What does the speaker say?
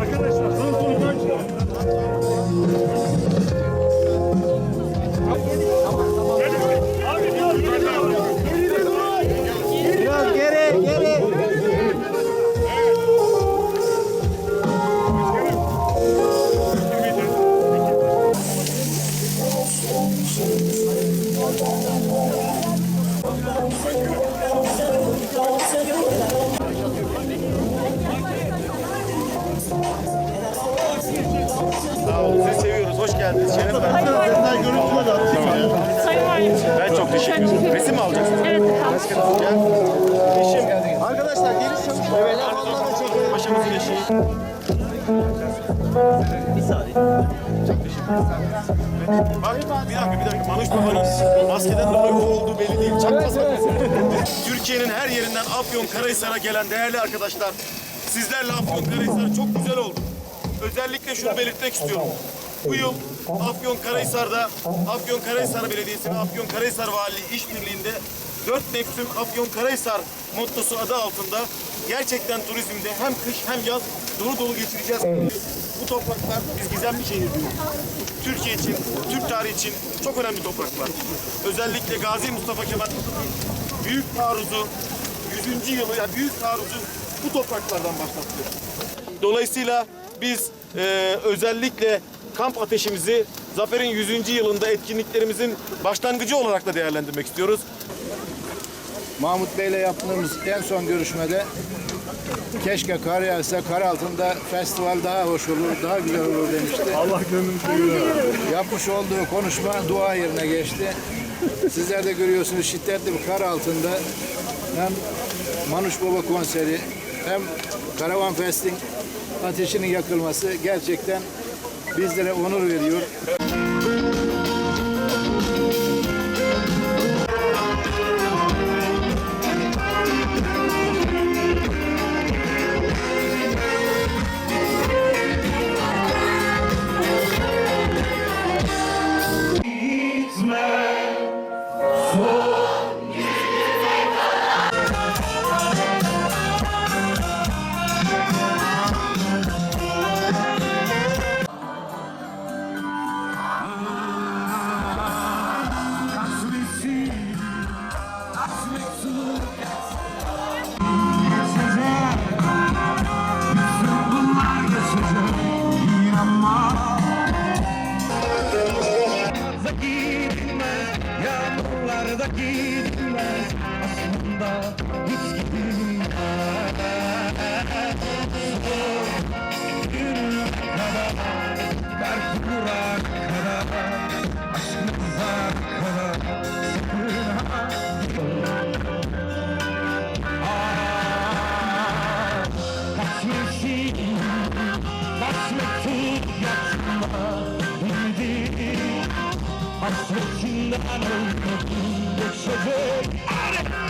Arkadaşlar son Abi biraz geri geri. Sağ geldiniz. Şeref verdiniz. Ben görüntüler de atayım ya. Sayın Valim. Ben çok teşekkür ederim. Resim mi alacaksınız? Evet. Gel. Eşim. Arkadaşlar geniş çalışın. Telefonla da çekelim. Başımızın eşi. Bak bir dakika bir dakika. Manuş Baba'nın maskeden dolayı o olduğu belli değil. Çakmasak Türkiye'nin her yerinden Afyon Karahisar'a gelen değerli arkadaşlar. Sizlerle Afyon Karahisar çok güzel oldu. Özellikle şunu belirtmek istiyorum. Bu yıl Afyon Karahisar'da Afyon Karahisar Belediyesi ve Afyon Karahisar Valiliği işbirliğinde 4 mevsim Afyon Karahisar mottosu adı altında gerçekten turizmde hem kış hem yaz dolu dolu geçireceğiz. Bu topraklar biz gizemli şehir diyoruz. Türkiye için, Türk tarihi için çok önemli topraklar. Özellikle Gazi Mustafa Kemal büyük taarruzu, 100. yılı, yani büyük taarruzu bu topraklardan başlattı. Dolayısıyla biz e, özellikle kamp ateşimizi Zafer'in 100. yılında etkinliklerimizin başlangıcı olarak da değerlendirmek istiyoruz. Mahmut Bey'le yaptığımız en son görüşmede keşke kar yağsa kar altında festival daha hoş olur, daha güzel olur demişti. Allah gönlünüzü Yapmış olduğu konuşma dua yerine geçti. Sizler de görüyorsunuz şiddetli bir kar altında hem Manuş Baba konseri hem Karavan Fest'in ateşinin yakılması gerçekten bizlere onur veriyor. Yağmurlarda gidilmez Aslında. Hiç gidilmez Gün kadar Belki kurak kadar. Aşkımıza kadar. Sakın ha Hasretin Hasretin yaşma Ümidi Hasretinden öldüm Deixa eu ver.